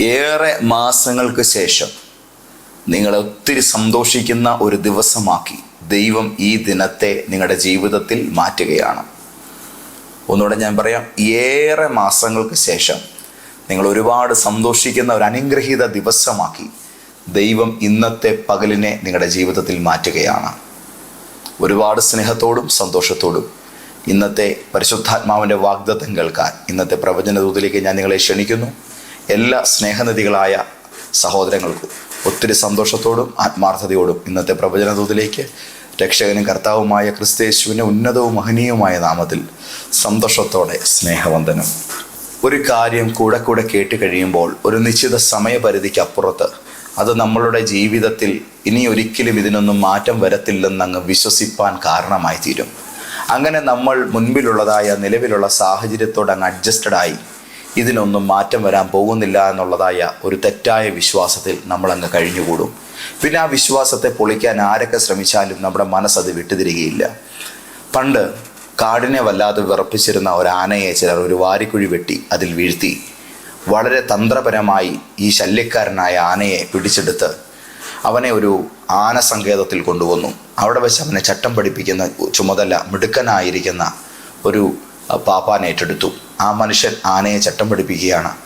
ഏറെ മാസങ്ങൾക്ക് ശേഷം നിങ്ങളെ ഒത്തിരി സന്തോഷിക്കുന്ന ഒരു ദിവസമാക്കി ദൈവം ഈ ദിനത്തെ നിങ്ങളുടെ ജീവിതത്തിൽ മാറ്റുകയാണ്. ഒന്നുകൂടെ ഞാൻ പറയാം ഏറെ മാസങ്ങൾക്ക് ശേഷം നിങ്ങൾ ഒരുപാട് സന്തോഷിക്കുന്ന ഒരു അനുഗ്രഹീത ദിവസമാക്കി ദൈവം ഇന്നത്തെ പകലിനെ നിങ്ങളുടെ ജീവിതത്തിൽ മാറ്റുകയാണ്. ഒരുപാട് സ്നേഹത്തോടും സന്തോഷത്തോടും ഇന്നത്തെ പരിശുദ്ധാത്മാവിന്റെ വാഗ്ദത്തം കേൾക്കാൻ ഇന്നത്തെ പ്രവചന ദൂതിലേക്ക് ഞാൻ നിങ്ങളെ ക്ഷണിക്കുന്നു. എല്ലാ സ്നേഹനിധികളായ സഹോദരങ്ങൾക്കും ഒത്തിരി സന്തോഷത്തോടും ആത്മാർത്ഥതയോടും ഇന്നത്തെ പ്രവചന ദൂതിലേക്ക് രക്ഷകനും കർത്താവുമായ ക്രിസ്തേശുവിന്റെ ഉന്നതവും മഹനീയവുമായ നാമത്തിൽ സന്തോഷത്തോടെ സ്നേഹവന്ദനം. ഒരു കാര്യം കൂടെ കൂടെ കേട്ട് കഴിയുമ്പോൾ ഒരു നിശ്ചിത സമയപരിധിക്ക് അപ്പുറത്ത് അത് നമ്മളുടെ ജീവിതത്തിൽ ഇനി ഒരിക്കലും ഇതിനൊന്നും മാറ്റം വരത്തില്ലെന്ന് അങ്ങ് വിശ്വസിപ്പാൻ കാരണമായി തീരും. അങ്ങനെ നമ്മൾ മുൻപിലുള്ളതായ നിലവിലുള്ള സാഹചര്യത്തോട് അങ്ങ് അഡ്ജസ്റ്റഡ് ആയി ഇതിനൊന്നും മാറ്റം വരാൻ പോകുന്നില്ല എന്നുള്ളതായ ഒരു തെറ്റായ വിശ്വാസത്തിൽ നമ്മളങ്ങ് കഴിഞ്ഞുകൂടും. പിന്നെ ആ വിശ്വാസത്തെ പൊളിക്കാൻ ആരൊക്കെ ശ്രമിച്ചാലും നമ്മുടെ മനസ്സത് വിട്ടുതിരികയില്ല. പണ്ട് കാടിനെ വല്ലാതെ വിറപ്പിച്ചിരുന്ന ഒരു ആനയെ ചിലർ ഒരു വാരിക്കുഴി വെട്ടി അതിൽ വീഴ്ത്തി. വളരെ തന്ത്രപരമായി ഈ ശല്യക്കാരനായ ആനയെ പിടിച്ചെടുത്ത് അവനെ ഒരു ആന സങ്കേതത്തിൽ കൊണ്ടുവന്നു. അവിടെ വെച്ച് അവനെ ചട്ടം പഠിപ്പിക്കുന്ന ചുമതല മിടുക്കനായിരിക്കുന്ന ഒരു പാപ്പാൻ ഏറ്റെടുത്തു. ആ മനുഷ്യൻ ആനയെ ചട്ടം പഠിപ്പിക്കുകയാണ്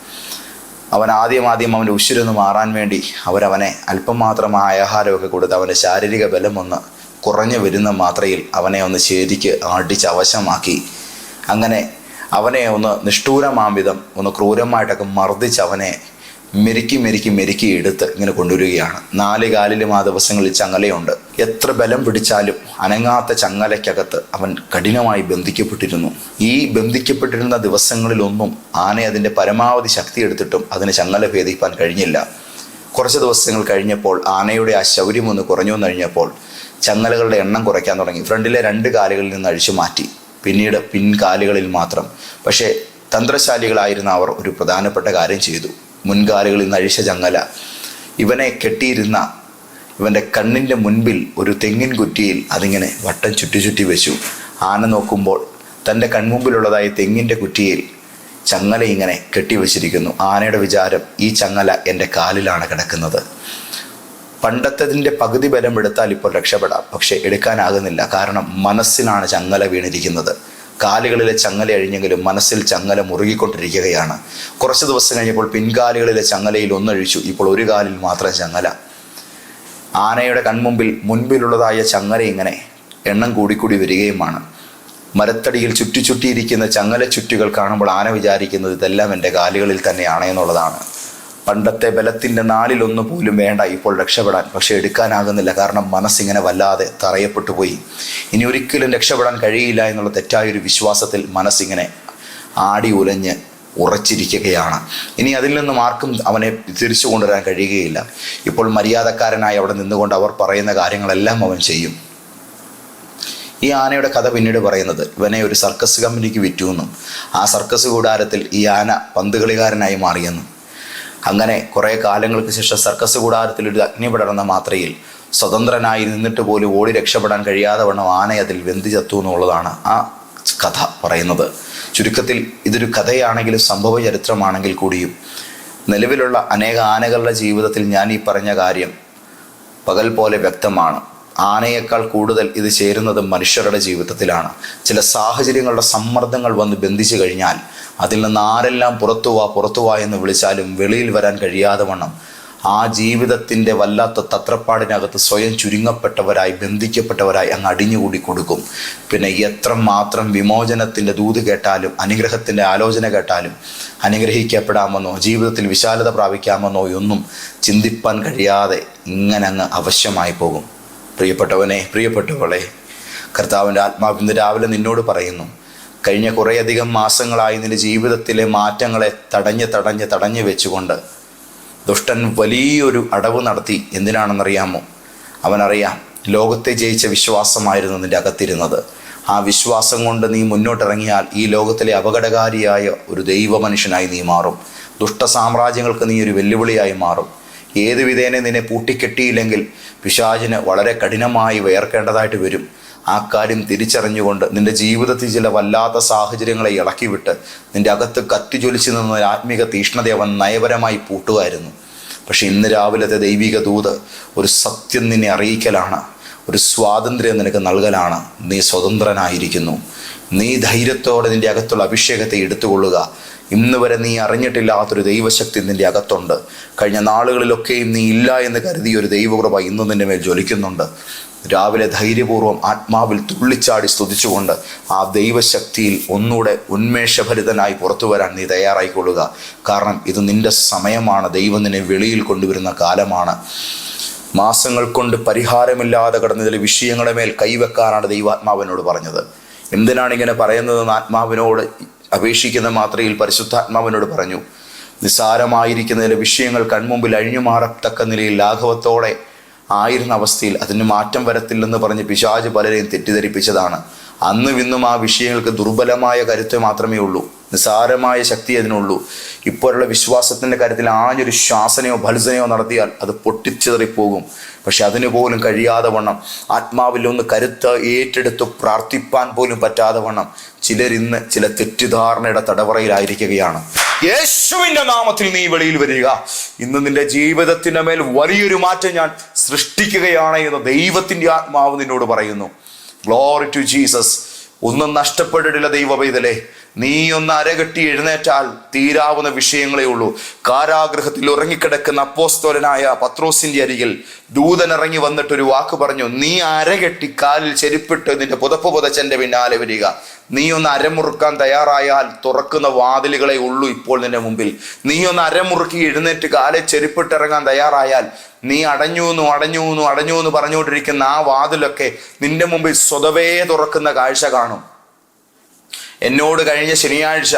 അവൻ ആദ്യം ആദ്യം അവന്റെ ഉശിരൊന്ന് മാറാൻ വേണ്ടി അവരവനെ അല്പം മാത്രം ആഹാരമൊക്കെ കൊടുത്ത് അവന്റെ ശാരീരിക ബലം ഒന്ന് കുറഞ്ഞു വരുന്ന മാത്രയിൽ അവനെ ഒന്ന് ശരിക്ക് അടിച്ച് അവശമാക്കി. അങ്ങനെ അവനെ ഒന്ന് നിഷ്ഠൂരമാം വിധം ഒന്ന് ക്രൂരമായിട്ടൊക്കെ മർദ്ദിച്ച് അവനെ മെരുക്കി മെരുക്കി മെരുക്കി എടുത്ത് ഇങ്ങനെ കൊണ്ടുവരികയാണ്. നാല് കാലിലും ആ ദിവസങ്ങളിൽ ചങ്ങലയുണ്ട്. എത്ര ബലം പിടിച്ചാലും അനങ്ങാത്ത ചങ്ങലയ്ക്കകത്ത് അവൻ കഠിനമായി ബന്ധിക്കപ്പെട്ടിരുന്നു. ഈ ബന്ധിക്കപ്പെട്ടിരുന്ന ദിവസങ്ങളിലൊന്നും ആന അതിന്റെ പരമാവധി ശക്തി എടുത്തിട്ടും അതിനെ ചങ്ങല ഭേദിക്കാൻ കഴിഞ്ഞില്ല. കുറച്ച് ദിവസങ്ങൾ കഴിഞ്ഞപ്പോൾ ആനയുടെ ആ ശൗര്യം ഒന്ന് കുറഞ്ഞു കഴിഞ്ഞപ്പോൾ ചങ്ങലകളുടെ എണ്ണം കുറയ്ക്കാൻ തുടങ്ങി. ഫ്രണ്ടിലെ രണ്ട് കാലുകളിൽ നിന്ന് അഴിച്ചു മാറ്റി. പിന്നീട് പിൻകാലുകളിൽ മാത്രം. പക്ഷേ തന്ത്രശാലികളായിരുന്ന അവർ ഒരു പ്രധാനപ്പെട്ട കാര്യം ചെയ്തു. മുൻകാലുകളിൽ നഴിച്ച ചങ്ങല. ഇവനെ കെട്ടിയിരുന്ന ഇവന്റെ കണ്ണിന്റെ മുൻപിൽ ഒരു തെങ്ങിൻ കുറ്റിയിൽ അതിങ്ങനെ വട്ടം ചുറ്റി ചുറ്റി വെച്ചു. ആന നോക്കുമ്പോൾ തന്റെ കൺമുമ്പിലുള്ളതായ തെങ്ങിന്റെ കുറ്റിയിൽ ചങ്ങല ഇങ്ങനെ കെട്ടിവെച്ചിരിക്കുന്നു ആനയുടെ വിചാരം ഈ ചങ്ങല എന്റെ കാലിലാണ് കിടക്കുന്നത്. പണ്ടത്തതിന്റെ പകുതി ബലം എടുത്താൽ ഇപ്പോൾ രക്ഷപ്പെടാം. പക്ഷെ എടുക്കാനാകുന്നില്ല. കാരണം മനസ്സിലാണ് ചങ്ങല വീണിരിക്കുന്നത്. കാലുകളിലെ ചങ്ങല അഴിഞ്ഞെങ്കിലും മനസ്സിൽ ചങ്ങല മുറുകിക്കൊണ്ടിരിക്കുകയാണ്. കുറച്ച് ദിവസം കഴിഞ്ഞപ്പോൾ പിൻകാലുകളിലെ ചങ്ങലയിൽ ഒന്നഴിച്ചു. ഇപ്പോൾ ഒരു കാലിൽ മാത്രം ചങ്ങല. ആനയുടെ കൺമുമ്പിൽ മുൻപിലുള്ളതായ ചങ്ങല ഇങ്ങനെ എണ്ണം കൂടിക്കൂടി വരികയുമാണ്. മരത്തടിയിൽ ചുറ്റി ചുറ്റിയിരിക്കുന്ന ചങ്ങല ചുറ്റുകൾ കാണുമ്പോൾ ആന വിചാരിക്കുന്നത് ഇതെല്ലാം എന്റെ കാലുകളിൽ തന്നെയാണ് എന്നുള്ളതാണ്. പണ്ടത്തെ ബലത്തിന്റെ നാലിലൊന്നു പോലും വേണ്ട ഇപ്പോൾ രക്ഷപ്പെടാൻ. പക്ഷെ എടുക്കാനാകുന്നില്ല. കാരണം മനസ്സിങ്ങനെ വല്ലാതെ തറയപ്പെട്ടു പോയി. ഇനി ഒരിക്കലും രക്ഷപ്പെടാൻ കഴിയില്ല എന്നുള്ള തെറ്റായൊരു വിശ്വാസത്തിൽ മനസ്സിങ്ങനെ ആടി ഉലഞ്ഞ് ഉറച്ചിരിക്കുകയാണ്. ഇനി അതിൽ നിന്നും ആർക്കും അവനെ തിരിച്ചു കൊണ്ടുവരാൻ കഴിയുകയില്ല. ഇപ്പോൾ മര്യാദക്കാരനായി അവിടെ നിന്നുകൊണ്ട് അവർ പറയുന്ന കാര്യങ്ങളെല്ലാം അവൻ ചെയ്യും. ഈ ആനയുടെ കഥ പിന്നീട് പറയുന്നത് ഇവനെ ഒരു സർക്കസ് കമ്പനിക്ക് വിറ്റുവെന്നും ആ സർക്കസ് കൂടാരത്തിൽ ഈ ആന പന്തുകളികാരനായി മാറിയെന്നും അങ്ങനെ കുറേ കാലങ്ങൾക്ക് ശേഷം സർക്കസ് കൂടാരത്തിൽ ഒരു അഗ്നി പടർന്ന മാത്രയിൽ സ്വതന്ത്രനായി നിന്നിട്ട് പോലും ഓടി രക്ഷപ്പെടാൻ കഴിയാതെ വണ്ണം ആന അതിൽ വെന്തി ചത്തു എന്നുള്ളതാണ് ആ കഥ പറയുന്നത്. ചുരുക്കത്തിൽ ഇതൊരു കഥയാണെങ്കിലും സംഭവ ചരിത്രമാണെങ്കിൽ കൂടിയും നിലവിലുള്ള അനേക ആനകളുടെ ജീവിതത്തിൽ ഞാൻ ഈ പറഞ്ഞ കാര്യം പകൽ പോലെ വ്യക്തമാണ്. ആനയേക്കാൾ കൂടുതൽ ഇത് ചേരുന്നത് മനുഷ്യരുടെ ജീവിതത്തിലാണ്. ചില സാഹചര്യങ്ങളുടെ സമ്മർദ്ദങ്ങൾ വന്ന് ബന്ധിച്ചു കഴിഞ്ഞാൽ അതിൽ നിന്ന് ആരെല്ലാം പുറത്തു വാ പുറത്തു വാ എന്ന് വിളിച്ചാലും വെളിയിൽ വരാൻ കഴിയാതെ വണ്ണം. ആ ജീവിതത്തിന്റെ വല്ലാത്ത തത്രപ്പാടിനകത്ത് സ്വയം ചുരുങ്ങപ്പെട്ടവരായി ബന്ധിക്കപ്പെട്ടവരായി അങ്ങ് അടിഞ്ഞുകൂടി കൊടുക്കും. പിന്നെ എത്ര മാത്രം വിമോചനത്തിന്റെ ദൂത് കേട്ടാലും അനുഗ്രഹത്തിന്റെ ആലോചന കേട്ടാലും അനുഗ്രഹിക്കപ്പെടാമെന്നോ ജീവിതത്തിൽ വിശാലത പ്രാപിക്കാമെന്നോ ഒന്നും ചിന്തിപ്പാൻ കഴിയാതെ ഇങ്ങനെ അങ്ങ് അവശ്യമായി പോകും. പ്രിയപ്പെട്ടവനെ പ്രിയപ്പെട്ടവളെ കർത്താവിന്റെ ആത്മാവ് ഇന്ന് രാവിലെ നിന്നോട് പറയുന്നു കഴിഞ്ഞ കുറേയധികം മാസങ്ങളായി നിന്റെ ജീവിതത്തിലെ മാറ്റങ്ങളെ തടഞ്ഞ് തടഞ്ഞ് തടഞ്ഞു വെച്ചുകൊണ്ട് ദുഷ്ടൻ വലിയൊരു അടവ് നടത്തി എന്തിനാണെന്നറിയാമോ? അവനറിയാം ലോകത്തെ ജയിച്ച വിശ്വാസമായിരുന്നു നിന്റെ അകത്തിരുന്നത്. ആ വിശ്വാസം കൊണ്ട് നീ മുന്നോട്ടിറങ്ങിയാൽ ഈ ലോകത്തിലെ അപകടകാരിയായ ഒരു ദൈവ മനുഷ്യനായി നീ മാറും. ദുഷ്ട സാമ്രാജ്യങ്ങൾക്ക് നീ ഒരു വെല്ലുവിളിയായി മാറും. ഏത് വിധേനെ നിന്നെ പൂട്ടിക്കെട്ടിയില്ലെങ്കിൽ പിശാചിന് വളരെ കഠിനമായി വേർക്കേണ്ടതായിട്ട് വരും. ആ കാര്യം തിരിച്ചറിഞ്ഞുകൊണ്ട് നിന്റെ ജീവിതത്തിൽ ചില വല്ലാത്ത സാഹചര്യങ്ങളെ ഇളക്കിവിട്ട് നിന്റെ അകത്ത് കത്തിജ്വലിച്ചു നിന്ന ഒരു ആത്മീക തീഷ്ണത അവൻ നയപരമായി പൂട്ടുമായിരുന്നു. പക്ഷെ ഇന്ന് രാവിലത്തെ ദൈവിക ദൂത് ഒരു സത്യം നിന്നെ അറിയിക്കലാണ്. ഒരു സ്വാതന്ത്ര്യം നിനക്ക് നൽകലാണ്. നീ സ്വതന്ത്രനായിരിക്കുന്നു. നീ ധൈര്യത്തോടെ നിന്റെ അകത്തുള്ള അഭിഷേകത്തെ എടുത്തുകൊള്ളുക. ഇന്ന് വരെ നീ അറിഞ്ഞിട്ടില്ലാത്തൊരു ദൈവശക്തി നിന്റെ അകത്തുണ്ട്. കഴിഞ്ഞ നാളുകളിലൊക്കെയും നീ ഇല്ല എന്ന് കരുതിയ ഒരു ദൈവകൃപ ഇന്ന് നിന്റെ മേൽ ജ്വലിക്കുന്നുണ്ട്. രാവിലെ ധൈര്യപൂർവം ആത്മാവിൽ തുള്ളിച്ചാടി സ്തുതിച്ചുകൊണ്ട് ആ ദൈവശക്തിയിൽ ഒന്നുകൂടെ ഉന്മേഷഭരിതനായി പുറത്തു വരാൻ നീ തയ്യാറായിക്കൊള്ളുക. കാരണം ഇത് നിന്റെ സമയമാണ്. ദൈവം നിന്നെ വെളിയിൽ കൊണ്ടുവരുന്ന കാലമാണ്. മാസങ്ങൾ കൊണ്ട് പരിഹാരമില്ലാതെ കടന്ന ചില വിഷയങ്ങളുടെ മേൽ കൈവെക്കാനാണ് ദൈവാത്മാവിനോട് പറഞ്ഞത്. എന്തിനാണ് ഇങ്ങനെ പറയുന്നതെന്ന് ആത്മാവിനോട് അപേക്ഷിക്കുന്ന മാത്രയിൽ പരിശുദ്ധാത്മാവിനോട് പറഞ്ഞു നിസ്സാരമായിരിക്കുന്നതിലെ വിഷയങ്ങൾ കൺമുമ്പിൽ അഴിഞ്ഞു മാറത്തക്ക നിലയിൽ ലാഘവത്തോടെ ആയിരുന്ന അവസ്ഥയിൽ അതിന് മാറ്റം വരത്തില്ലെന്ന് പറഞ്ഞ് പിശാജ് പലരെയും തെറ്റിദ്ധരിപ്പിച്ചതാണ്. അന്നും ഇന്നും ആ വിഷയങ്ങൾക്ക് ദുർബലമായ കരുത്ത് മാത്രമേ ഉള്ളൂ നിസ്സാരമായ ശക്തി അതിനുള്ളൂ. ഇപ്പോഴുള്ള വിശ്വാസത്തിന്റെ കാര്യത്തിൽ ആഞ്ഞൊരു ശ്വാസനയോ ഭത്സനയോ നടത്തിയാൽ അത് പൊട്ടിച്ചിതറിപ്പോകും. പക്ഷെ അതിന് പോലും കഴിയാതെ വണ്ണം. ആത്മാവിൽ ഒന്ന് കരുത്ത് ഏറ്റെടുത്ത് പ്രാർത്ഥിപ്പാൻ പോലും പറ്റാതെ വണ്ണം. ചിലരിന്ന് ചില തെറ്റിദ്ധാരണയുടെ തടവറയിലായിരിക്കുകയാണ്. യേശുവിന്റെ നാമത്തിൽ നീ വെളിയിൽ വരിക. ഇന്ന് നിന്റെ ജീവിതത്തിന്റെ മേൽ വലിയൊരു മാറ്റം ഞാൻ സൃഷ്ടിക്കുകയാണ് എന്ന് ദൈവത്തിന്റെ ആത്മാവ് നിന്നോട് പറയുന്നു. ഗ്ലോറി ടു ജീസസ് ഒന്നും നഷ്ടപ്പെട്ടിട്ടില്ല ദൈവപൈതലേ. നീ ഒന്ന് അരകെട്ടി എഴുന്നേറ്റാൽ തീരാവുന്ന വിഷയങ്ങളേ ഉള്ളൂ. കാരാഗ്രഹത്തിൽ ഉറങ്ങിക്കിടക്കുന്ന അപ്പോസ്തോലനായ പത്രോസിന്റെ അരികിൽ ദൂതൻ ഇറങ്ങി വന്നിട്ട് ഒരു വാക്ക് പറഞ്ഞു നീ അരകെട്ടി കാലിൽ ചെരുപ്പിട്ട് നിന്റെ പുതപ്പ് പുതച്ചെന്റെ പിന്നാലെ വരിക. നീ ഒന്ന് അരമുറുക്കാൻ തയ്യാറായാൽ തുറക്കുന്ന വാതിലുകളെ ഉള്ളൂ ഇപ്പോൾ നിന്റെ മുമ്പിൽ. നീ ഒന്ന് അരമുറുക്കി എഴുന്നേറ്റ് കാലെ ചെരുപ്പിട്ടിറങ്ങാൻ തയ്യാറായാൽ നീ അടഞ്ഞു എന്നും അടഞ്ഞു എന്നും അടഞ്ഞു എന്ന് പറഞ്ഞുകൊണ്ടിരിക്കുന്ന ആ വാതിലൊക്കെ നിന്റെ മുമ്പിൽ സ്വതവേ തുറക്കുന്ന കാഴ്ച കാണും. എന്നോട് കഴിഞ്ഞ ശനിയാഴ്ച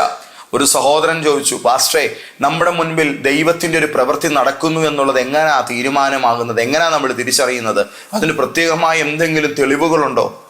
ഒരു സഹോദരൻ ചോദിച്ചു പാസ്റ്റേ നമ്മുടെ മുൻപിൽ ദൈവത്തിന്റെ ഒരു പ്രവൃത്തി നടക്കുന്നു എന്നുള്ളത് എങ്ങനെയാണ് തീരുമാനമാകുന്നത്? എങ്ങനെയാണ് നമ്മൾ തിരിച്ചറിയുന്നത്? അതിന് പ്രത്യേകമായ എന്തെങ്കിലും തെളിവുകളുണ്ടോ?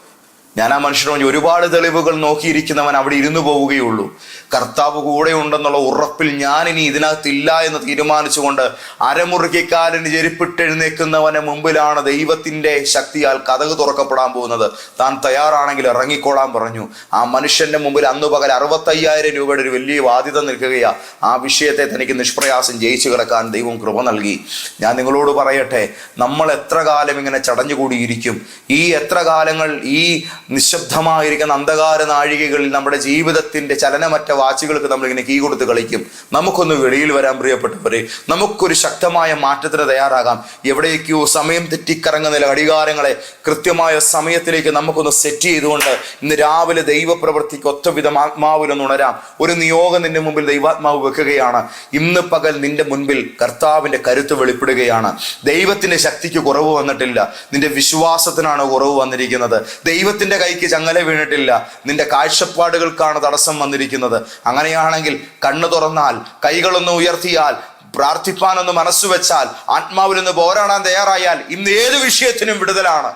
ഞാൻ ആ മനുഷ്യനോട് ഒരുപാട് തെളിവുകൾ നോക്കിയിരിക്കുന്നവൻ അവിടെ ഇരുന്നു പോവുകയുള്ളൂ. കർത്താവ് കൂടെ ഉണ്ടെന്നുള്ള ഉറപ്പിൽ ഞാൻ ഇനി ഇതിനകത്തില്ല എന്ന് തീരുമാനിച്ചുകൊണ്ട് അരമുറുക്കിക്കാലിന് ചെരുപ്പിട്ടെഴുന്നേക്കുന്നവന് മുമ്പിലാണ് ദൈവത്തിന്റെ ശക്തിയാൽ കഥക് തുറക്കപ്പെടാൻ പോകുന്നത്. താൻ തയ്യാറാണെങ്കിൽ ഇറങ്ങിക്കോളാൻ പറഞ്ഞു. ആ മനുഷ്യന്റെ മുമ്പിൽ അന്നു പകൽ അറുപത്തയ്യായിരം രൂപയുടെ ഒരു വലിയ ബാധ്യത നിൽക്കുകയാ. ആ വിഷയത്തെ തനിക്ക് നിഷ്പ്രയാസം ജയിച്ചു കിടക്കാൻ ദൈവം കൃപ നൽകി. ഞാൻ നിങ്ങളോട് പറയട്ടെ നമ്മൾ എത്ര കാലം ഇങ്ങനെ ചടഞ്ഞുകൂടിയിരിക്കും? ഈ എത്ര കാലങ്ങൾ ഈ നിശബ്ദമായിരിക്കുന്ന അന്ധകാര നാഴികകളിൽ നമ്മുടെ ജീവിതത്തിന്റെ ചലനമറ്റ വാച്ചുകൾക്ക് നമ്മളിങ്ങനെ കീ കൊടുത്ത് കളിക്കും. നമുക്കൊന്ന് വെളിയിൽ വരാൻ പ്രിയപ്പെട്ടവരെ നമുക്കൊരു ശക്തമായ മാറ്റത്തിന് തയ്യാറാകാം. എവിടേക്കോ സമയം തെറ്റിക്കറങ്ങുന്ന ഘടികാരങ്ങളെ കൃത്യമായ സമയത്തിലേക്ക് നമുക്കൊന്ന് സെറ്റ് ചെയ്തുകൊണ്ട് ഇന്ന് രാവിലെ ദൈവപ്രവൃത്തിക്ക് ഒറ്റവിധം ആത്മാവിലൊന്ന് ഉണരാം. ഒരു നിയോഗം നിന്റെ മുമ്പിൽ ദൈവാത്മാവ് വെക്കുകയാണ്. ഇന്ന് പകൽ നിന്റെ മുൻപിൽ കർത്താവിന്റെ കരുത്ത് വെളിപ്പെടുകയാണ്. ദൈവത്തിന്റെ ശക്തിക്ക് കുറവ് വന്നിട്ടില്ല. നിന്റെ വിശ്വാസത്തിനാണ് കുറവ് വന്നിരിക്കുന്നത്. ദൈവത്തിന്റെ കൈക്ക് ചങ്ങല വീണിട്ടില്ല. നിന്റെ കാഴ്ചപ്പാടുകൾക്കാണ് തടസ്സം വന്നിരിക്കുന്നത്. അങ്ങനെയാണെങ്കിൽ കണ്ണു തുറന്നാൽ കൈകളൊന്ന് ഉയർത്തിയാൽ പ്രാർത്ഥിപ്പാനൊന്ന് മനസ്സു വെച്ചാൽ ആത്മാവിൽ നിന്ന് പോരാടാൻ തയ്യാറായാൽ ഇന്ന് ഏത് വിഷയത്തിനും വിടുതലാണ്.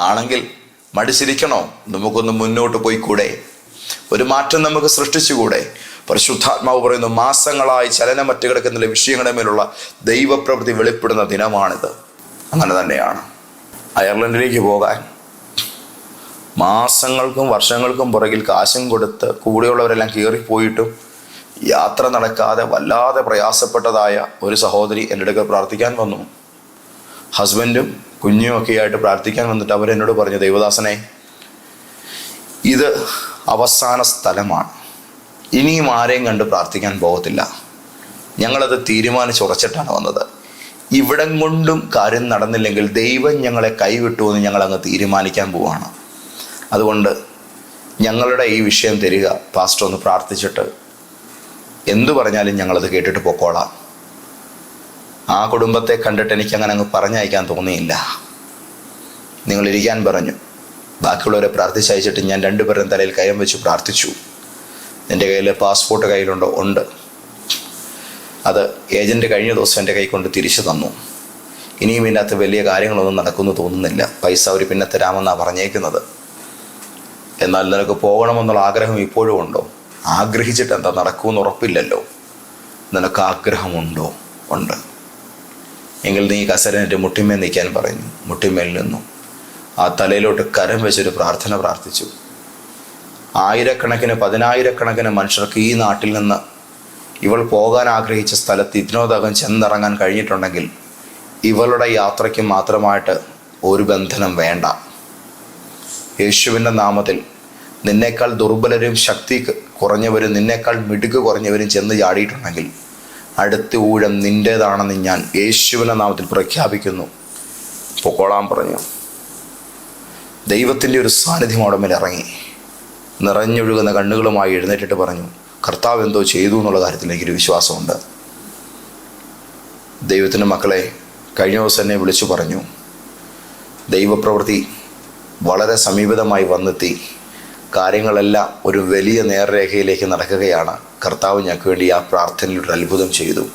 ആണെങ്കിൽ മടിച്ചിരിക്കണോ നമുക്കൊന്ന് മുന്നോട്ട് പോയി പോയിക്കൂടെ? ഒരു മാറ്റം നമുക്ക് സൃഷ്ടിച്ചുകൂടെ? പരിശുദ്ധാത്മാവ് പറയുന്നു മാസങ്ങളായി ചലനമറ്റ് കിടക്കുന്ന വിഷയങ്ങളുടെ മേലുള്ള ദൈവപ്രവൃത്തി വെളിപ്പെടുന്ന ദിനമാണിത്. അങ്ങനെ തന്നെയാണ്. അയർലൻഡിലേക്ക് പോകാൻ മാസങ്ങൾക്കും വർഷങ്ങൾക്കും പുറകിൽ കാശും കൊടുത്ത് കൂടെയുള്ളവരെല്ലാം കയറിപ്പോയിട്ടും യാത്ര നടക്കാതെ വല്ലാതെ പ്രയാസപ്പെട്ടതായ ഒരു സഹോദരി എന്റെ അടുക്കൽ പ്രാർത്ഥിക്കാൻ വന്നു. ഹസ്ബൻഡും കുഞ്ഞും ഒക്കെ ആയിട്ട് പ്രാർത്ഥിക്കാൻ വന്നിട്ട് അവരെന്നോട് പറഞ്ഞു ദൈവദാസനെ ഇത് അവസാന സ്ഥലമാണ്. ഇനിയും ആരെയും കണ്ട് പ്രാർത്ഥിക്കാൻ പോകത്തില്ല. ഞങ്ങളത് തീരുമാനിച്ചുറച്ചിട്ടാണ് വന്നത്. ഇവിടം കൊണ്ടും കാര്യം നടന്നില്ലെങ്കിൽ ദൈവം ഞങ്ങളെ കൈവിട്ടു എന്ന് ഞങ്ങൾ അങ്ങ് തീരുമാനിക്കാൻ പോവാണ്. അതുകൊണ്ട് ഞങ്ങളുടെ ഈ വിഷയം തരിക പാസ്റ്റർ ഒന്ന് പ്രാർത്ഥിച്ചിട്ട് എന്തു പറഞ്ഞാലും ഞങ്ങളത് കേട്ടിട്ട് പൊക്കോളാം. ആ കുടുംബത്തെ കണ്ടിട്ട് എനിക്ക് അങ്ങനെ അങ്ങ് പറഞ്ഞയക്കാൻ തോന്നിയില്ല. നിങ്ങൾ ഇരിക്കാൻ പറഞ്ഞു. ബാക്കിയുള്ളവരെ പ്രാർത്ഥിച്ചയച്ചിട്ട് ഞാൻ രണ്ടുപേരും തലയിൽ കയം വെച്ച് പ്രാർത്ഥിച്ചു. എന്റെ കയ്യിൽ പാസ്പോർട്ട് കയ്യിലുണ്ടോ ഉണ്ട്. അത് ഏജന്റ് കഴിഞ്ഞ ദിവസം എന്റെ കൈ കൊണ്ട് തിരിച്ചു തന്നു. ഇനിയും ഇതിനകത്ത് വലിയ കാര്യങ്ങളൊന്നും നടക്കുമെന്ന് തോന്നുന്നില്ല. പൈസ അവർ പിന്നെ തരാമെന്നാണ് പറഞ്ഞേക്കുന്നത്. എന്നാൽ നിനക്ക് പോകണമെന്നുള്ള ആഗ്രഹം ഇപ്പോഴും ഉണ്ടോ? ആഗ്രഹിച്ചിട്ട് എന്താ നടക്കുമെന്ന് ഉറപ്പില്ലല്ലോ. നിനക്ക് ആഗ്രഹമുണ്ടോ? ഉണ്ട്. എങ്കിൽ നീ കസരനേറ്റ് മുട്ടിമേൽ നിൽക്കാൻ പറഞ്ഞു മുട്ടിമേൽ നിന്നു. ആ തലയിലോട്ട് കരം വെച്ചൊരു പ്രാർത്ഥന പ്രാർത്ഥിച്ചു. ആയിരക്കണക്കിന് പതിനായിരക്കണക്കിന് മനുഷ്യർക്ക് ഈ നാട്ടിൽ നിന്ന് ഇവൾ പോകാൻ ആഗ്രഹിച്ച സ്ഥലത്ത് ഇതിനോടകം ചെന്നിറങ്ങാൻ കഴിഞ്ഞിട്ടുണ്ടെങ്കിൽ ഇവളുടെ യാത്രയ്ക്ക് മാത്രമായിട്ട് ഒരു ബന്ധനം വേണ്ട. യേശുവിന്റെ നാമത്തിൽ നിന്നേക്കാൾ ദുർബലരും ശക്തി കുറഞ്ഞവരും നിന്നേക്കാൾ മിടുക്ക് കുറഞ്ഞവരും ചെന്ന് ചാടിയിട്ടുണ്ടെങ്കിൽ അടുത്ത ഊഴം നിന്റേതാണെന്ന് ഞാൻ യേശുവിന്റെ നാമത്തിൽ പ്രഖ്യാപിക്കുന്നു. പൊക്കോളാം പറഞ്ഞു. ദൈവത്തിന്റെ ഒരു സാന്നിധ്യം അവിടെ മേലെ ഇറങ്ങി. നിറഞ്ഞൊഴുകുന്ന കണ്ണുകളുമായി എഴുന്നേറ്റിട്ട് പറഞ്ഞു കർത്താവ് എന്തോ ചെയ്തു എന്നുള്ള കാര്യത്തിൽ എനിക്കൊരു വിശ്വാസമുണ്ട്. ദൈവത്തിന്റെ മക്കളെ കഴിഞ്ഞ ദിവസം എന്നെ വിളിച്ചു പറഞ്ഞു ദൈവപ്രവൃത്തി വളരെ സമീപിതമായി വന്നെത്തി. കാര്യങ്ങളെല്ലാം ഒരു വലിയ നേർരേഖയിലേക്ക് നടക്കുകയാണ്. കർത്താവ് ഞങ്ങൾക്ക് വേണ്ടി ആ പ്രാർത്ഥനയിൽ ഒരു അത്ഭുതം ചെയ്തു.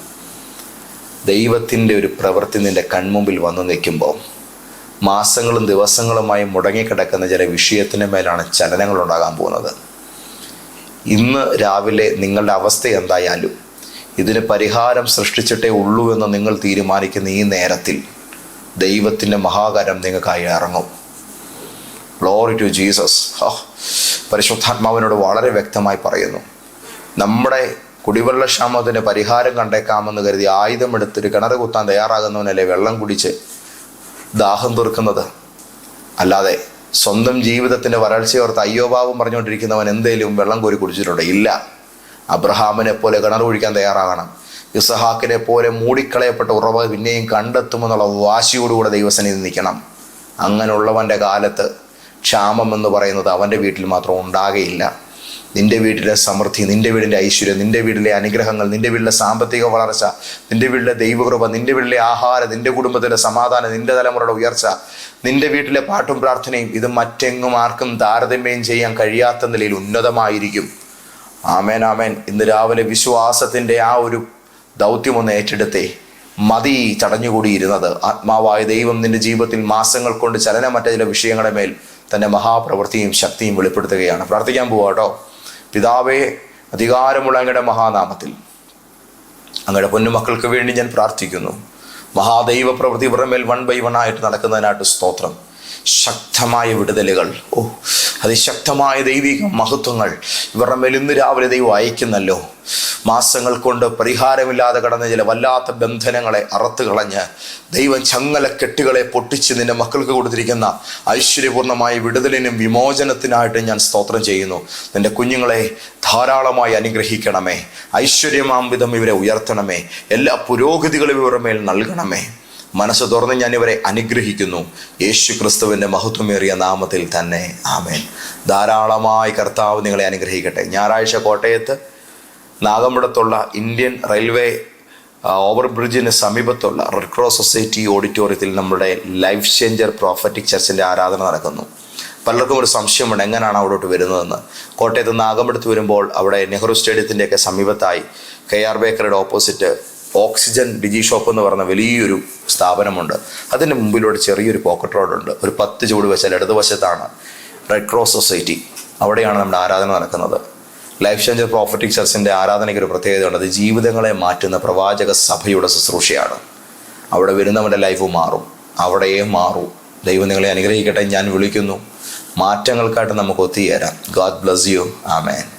ദൈവത്തിന്റെ ഒരു പ്രവൃത്തി നിന്റെ കൺമുമ്പിൽ വന്നു നിൽക്കുമ്പോൾ മാസങ്ങളും ദിവസങ്ങളുമായി മുടങ്ങിക്കിടക്കുന്ന ചില വിഷയത്തിന് മേലാണ് ചലനങ്ങൾ ഉണ്ടാകാൻ പോകുന്നത്. ഇന്ന് രാവിലെ നിങ്ങളുടെ അവസ്ഥ എന്തായാലും ഇതിന് പരിഹാരം സൃഷ്ടിച്ചിട്ടേ ഉള്ളൂ എന്ന് നിങ്ങൾ തീരുമാനിക്കുന്ന ഈ നേരത്തിൽ ദൈവത്തിന്റെ മഹാകാരം നിങ്ങൾക്കായി ഇറങ്ങും. ഗ്ലോറി ടു ജീസസ് പരിശുദ്ധാത്മാവിനോട് വളരെ വ്യക്തമായി പറയുന്നു. നമ്മുടെ കുടിവെള്ള ക്ഷാമത്തിന് പരിഹാരം കണ്ടേക്കാമെന്ന് കരുതി ആയുധമെടുത്തൊരു കിണർ കുത്താൻ തയ്യാറാകുന്നവനല്ലേ വെള്ളം കുടിച്ച് ദാഹം തീർക്കുന്നത്? അല്ലാതെ സ്വന്തം ജീവിതത്തിന്റെ വരൾച്ചയോർത്ത് അയ്യോഭാവം പറഞ്ഞുകൊണ്ടിരിക്കുന്നവൻ എന്തേലും വെള്ളം കോരി കുടിച്ചിട്ടുണ്ട്? ഇല്ല. അബ്രഹാമിനെ പോലെ കിണർ കുഴിക്കാൻ തയ്യാറാകണം. ഇസഹാക്കിനെ പോലെ മൂടിക്കളയപ്പെട്ട ഉറവ് പിന്നെയും കണ്ടെത്തുമെന്നുള്ള വാശിയോടുകൂടെ ദൈവസന്നിധി നിൽക്കണം. അങ്ങനെയുള്ളവന്റെ കാലത്ത് ക്ഷാമം എന്ന് പറയുന്നത് അവന്റെ വീട്ടിൽ മാത്രം ഉണ്ടാകയില്ല. നിന്റെ വീട്ടിലെ സമൃദ്ധി നിന്റെ വീടിന്റെ ഐശ്വര്യം നിന്റെ വീട്ടിലെ അനുഗ്രഹങ്ങൾ നിന്റെ വീട്ടിലെ സാമ്പത്തിക വളർച്ച നിന്റെ വീട്ടിലെ ദൈവകൃപ നിന്റെ വീട്ടിലെ ആഹാരം നിന്റെ കുടുംബത്തിലെ സമാധാനം നിന്റെ തലമുറയുടെ ഉയർച്ച നിന്റെ വീട്ടിലെ പാട്ടും പ്രാർത്ഥനയും ഇത് മറ്റെങ്ങും ആർക്കും താരതമ്യം ചെയ്യാൻ കഴിയാത്ത നിലയിൽ ഉന്നതമായിരിക്കും. ആമേൻ ആമേൻ. ഇന്ന് രാവിലെ വിശ്വാസത്തിന്റെ ആ ഒരു ദൗത്യം ഒന്ന് ഏറ്റെടുത്തേ. മതി ചടഞ്ഞുകൂടിയിരുന്നത്. ആത്മാവായ ദൈവം നിന്റെ ജീവിതത്തിൽ മാസങ്ങൾ കൊണ്ട് ചലനമറ്റ ചില വിഷയങ്ങളുടെ മേൽ തന്റെ മഹാപ്രവൃത്തിയും ശക്തിയും വെളിപ്പെടുത്തുകയാണ്. പ്രാർത്ഥിക്കാൻ പോവാ കേട്ടോ. പിതാവേ അധികാരമുള്ള അങ്ങയുടെ മഹാനാമത്തിൽ അങ്ങയുടെ പൊന്നുമക്കൾക്ക് വേണ്ടി ഞാൻ പ്രാർത്ഥിക്കുന്നു. മഹാദൈവ പ്രവൃത്തി ഇവരുടെ മേൽ വൺ ബൈ വൺ ആയിട്ട് നടക്കുന്നതിനായിട്ട് സ്തോത്രം. ശക്തമായ വിടുതലുകൾ. ഓ അതിശക്തമായ ദൈവിക മഹത്വങ്ങൾ ഇവരുടെ മേൽ ഇന്ന് രാവിലെ ദൈവം അയക്കുന്നല്ലോ. മാസങ്ങൾ കൊണ്ട് പരിഹാരമില്ലാതെ കടന്ന ചില വല്ലാത്ത ബന്ധനങ്ങളെ അറുത്ത് കളഞ്ഞ് ദൈവം ചങ്ങല കെട്ടുകളെ പൊട്ടിച്ച് നിന്റെ മക്കൾക്ക് കൊടുത്തിരിക്കുന്ന ഐശ്വര്യപൂർണമായ വിടുതലിനും വിമോചനത്തിനായിട്ട് ഞാൻ സ്തോത്രം ചെയ്യുന്നു. നിന്റെ കുഞ്ഞുങ്ങളെ ധാരാളമായി അനുഗ്രഹിക്കണമേ. ഐശ്വര്യമാംവിധം ഇവരെ ഉയർത്തണമേ. എല്ലാ പുരോഗതികളും ഇവരുടെ മേൽ നൽകണമേ. മനസ്സ് തുറന്ന് ഞാൻ ഇവരെ അനുഗ്രഹിക്കുന്നു. യേശു ക്രിസ്തുവിന്റെ മഹത്വമേറിയ നാമത്തിൽ തന്നെ. ആമേൻ. ധാരാളമായി കർത്താവ് നിങ്ങളെ അനുഗ്രഹിക്കട്ടെ. ഞായറാഴ്ച കോട്ടയത്ത് നാഗമ്പടത്തുള്ള ഇന്ത്യൻ റെയിൽവേ ഓവർ ബ്രിഡ്ജിന് സമീപത്തുള്ള റെഡ് ക്രോസ് സൊസൈറ്റി ഓഡിറ്റോറിയത്തിൽ നമ്മുടെ ലൈഫ് ചേഞ്ചർ പ്രോഫറ്റിക് ചർച്ചിന്റെ ആരാധന നടക്കുന്നു. പലർക്കും ഒരു സംശയമുണ്ട് എങ്ങനെയാണ് അവിടോട്ട് വരുന്നതെന്ന്. കോട്ടയത്ത് നാഗമ്പടത്ത് വരുമ്പോൾ അവിടെ നെഹ്റു സ്റ്റേഡിയത്തിന്റെയൊക്കെ സമീപത്തായി കെ ആർ ബേക്കറുടെ ഓപ്പോസിറ്റ് ഓക്സിജൻ ഡിജി ഷോപ്പ് എന്ന് പറഞ്ഞ വലിയൊരു സ്ഥാപനമുണ്ട്. അതിന്റെ മുമ്പിലൂടെ ചെറിയൊരു പോക്കറ്റ് റോഡുണ്ട്. ഒരു പത്ത് ചൂട് വെച്ചാൽ ഇടതുവശത്താണ് റെഡ് ക്രോസ് സൊസൈറ്റി. അവിടെയാണ് നമ്മുടെ ആരാധന നടക്കുന്നത്. ലൈഫ് ചേഞ്ചർ പ്രോഫറ്റിക് ചർച്ചിന്റെ ആരാധനയ്ക്ക് ഒരു പ്രത്യേകതയുണ്ട്. അത് ജീവിതങ്ങളെ മാറ്റുന്ന പ്രവാചക സഭയുടെ ശുശ്രൂഷയാണ്. അവിടെ വരുന്നവന്റെ ലൈഫ് മാറും. അവിടെയേ മാറൂ. ദൈവം നിങ്ങളെ അനുഗ്രഹിക്കട്ടെ ഞാൻ വിളിക്കുന്നു. മാറ്റങ്ങൾക്കായിട്ട് നമുക്ക് ഒത്തുചേരാം. God bless you. ആമേൻ.